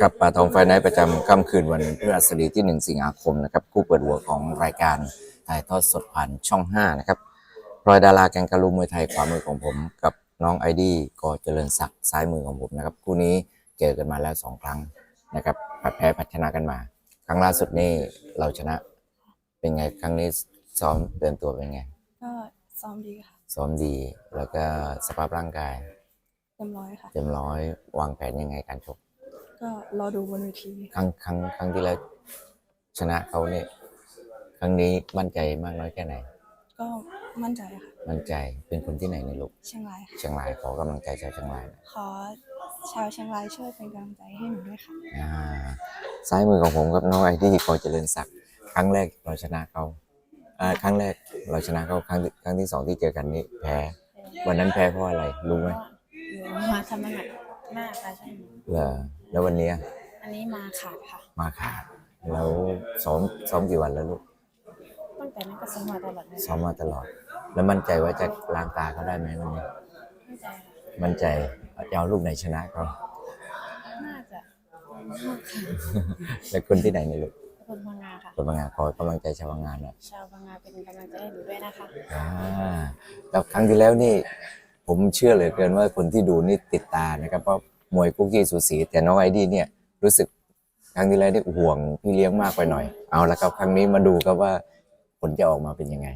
ครับป่าทองไฟไนท์ประจำค่ำคืนวันพฤหัสบดีที่ 1 สิงหาคมนะครับคู่เปิดหัวของรายการถ่ายทอดสดผ่านช่อง 5 นะครับรอยดาราแกงกะลูมวยไทยขวามือของผมกับน้องไอดีกอเจริญศักดิ์ซ้ายมือของผมนะครับคู่นี้เจอกันมาแล้ว 2 ครั้งนะครับผัดแพ้ผัดชนะกันมา ครั้งล่าสุดนี่เราชนะ เป็นไงครั้งนี้ซ้อมเตือนตัวเป็นไงก็ซ้อมดีค่ะซ้อมดีแล้วก็สภาพร่างกายเต็มร้อยค่ะเต็มร้อยวางแผนยังไงการชก ก็รอดูบนเวทีครั้งครั้งครั้งที่แล้วชนะเขาเนี่ย ครั้งนี้มั่นใจมากน้อยแค่ไหน ก็มั่นใจค่ะ มั่นใจเป็นคนที่ไหนในลูกเชียงรายค่ะ เชียงรายขอกำลังใจชาวเชียงรายหน่อยขอชาวเชียงรายช่วยเป็นกำลังใจให้หนูด้วยค่ะ อ่าซ้ายมือของผมกับน้องไอดี้กอเจริญศักดิ์ครั้งแรกเราชนะเขาอ่าครั้งแรกเราชนะเขาครั้งที่ครั้งที่สองที่เจอกันนี่แพ้ วันนั้นแพ้เพราะอะไรรู้ไหมอยู่มาทำน้ำหนักมากค่ะใช่ไหม เหรอ แล้ววันเนี้ยอันนี้มาขาดค่ะ มาขาดแล้วซ้อมซ้อมกี่วันแล้วลูกตั้งแต่นั้นก็ซ้อมมาตลอดเลยซ้อมมาตลอด แล้วมั่นใจว่าจะล้างตาเขาได้ไหมวันนี้มั่นใจค่ะมั่นใจจะเอาลูกไหนชนะเขาน่าจะมากค่ะแล้วคนที่ไหนในยลูกคนพังงาค่ะคนบางงานขอกำลังใจชาวบางงานหน่อยชาวพังงาเป็นกำลังใจให้หนูด้วยนะคะอ่าแล้วครั้งที่แล้วนี่ ผมเชื่อเหลยเกินว่าคนที่ดูนี่ติดตานะครับเพราะ มวยกุ๊กกี้สูสี แต่น้องไอดีเนี่ยรู้สึกครั้งที่แล้วได้ห่วงพี่เลี้ยงมากไปหน่อย เอาละครับครั้งนี้มาดูครับว่าผลจะออกมาเป็นยังไง